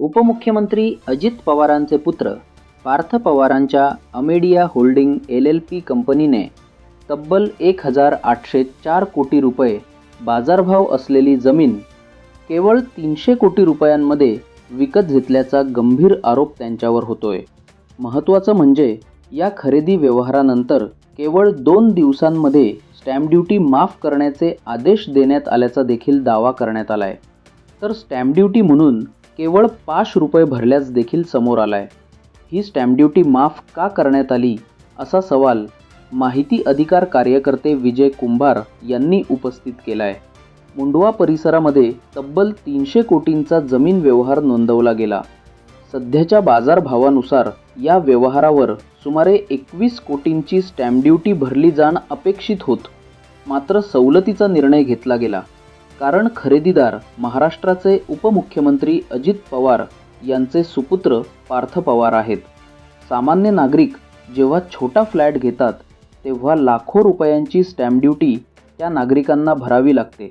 उपमुख्यमंत्री अजित पवारांचे पुत्र पार्थ पवारांच्या Amedia holding L L P कंपनीने तब्बल एक हजार आठशे चार कोटी रुपये बाजारभाव असलेली जमीन केवळ तीनशे कोटी रुपयांमध्ये विकत घेतल्याचा गंभीर आरोप त्यांच्यावर होतोय. महत्त्वाचं म्हणजे या खरेदी व्यवहारानंतर केवळ दोन दिवसांमध्ये स्टॅम्प ड्युटी माफ करण्याचे आदेश देण्यात आल्याचा देखील दावा करण्यात आला आहे तर स्टॅम्प ड्युटी म्हणून केवळ पाच रुपये भरल्यास देखील समोर आलाय. ही स्टॅम्प ड्युटी माफ का करण्यात आली? असा सवाल माहिती अधिकार कार्यकर्ते विजय कुंभार यांनी उपस्थित केला आहे मुंडवा परिसरामध्ये तब्बल तीनशे कोटींचा जमीन व्यवहार नोंदवला गेला. सध्याच्या बाजारभावानुसार या व्यवहारावर सुमारे एकवीस कोटींची स्टॅम्प ड्युटी भरली जाण अपेक्षित होत मात्र सवलतीचा निर्णय घेतला गेला. कारण खरेदीदार महाराष्ट्राचे उपमुख्यमंत्री अजित पवार यांचे सुपुत्र पार्थ पवार आहेत. सामान्य नागरिक जेव्हा छोटा फ्लॅट घेतात तेव्हा लाखो रुपयांची स्टॅम्प ड्युटी त्या नागरिकांना भरावी लागते.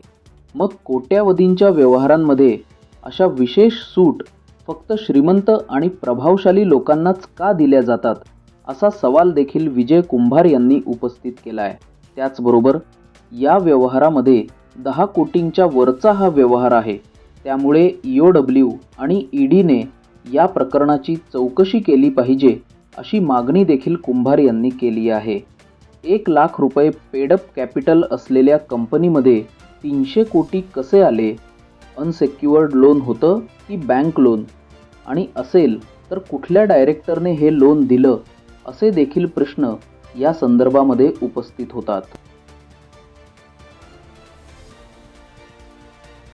मग कोट्यावधींच्या व्यवहारांमध्ये अशा विशेष सूट फक्त श्रीमंत आणि प्रभावशाली लोकांनाच का दिल्या जातात असा सवाल देखील विजय कुंभार यांनी उपस्थित केला आहे त्याचबरोबर या व्यवहारामध्ये दहा कोटींच्या वरचा हा व्यवहार आहे. त्यामुळे ई डब्ल्यू आणि ईडीने या प्रकरणाची चौकशी केली पाहिजे अशी मागणी देखील कुंभार यांनी केली आहे. एक लाख रुपये पेडअप कॅपिटल असलेल्या कंपनीमध्ये तीनशे कोटी कसे आले? अनसेक्युअर्ड लोन होतं की बँक लोन? आणि असेल तर कुठल्या डायरेक्टरने हे लोन दिलं? असे देखील प्रश्न या संदर्भामध्ये उपस्थित होतात.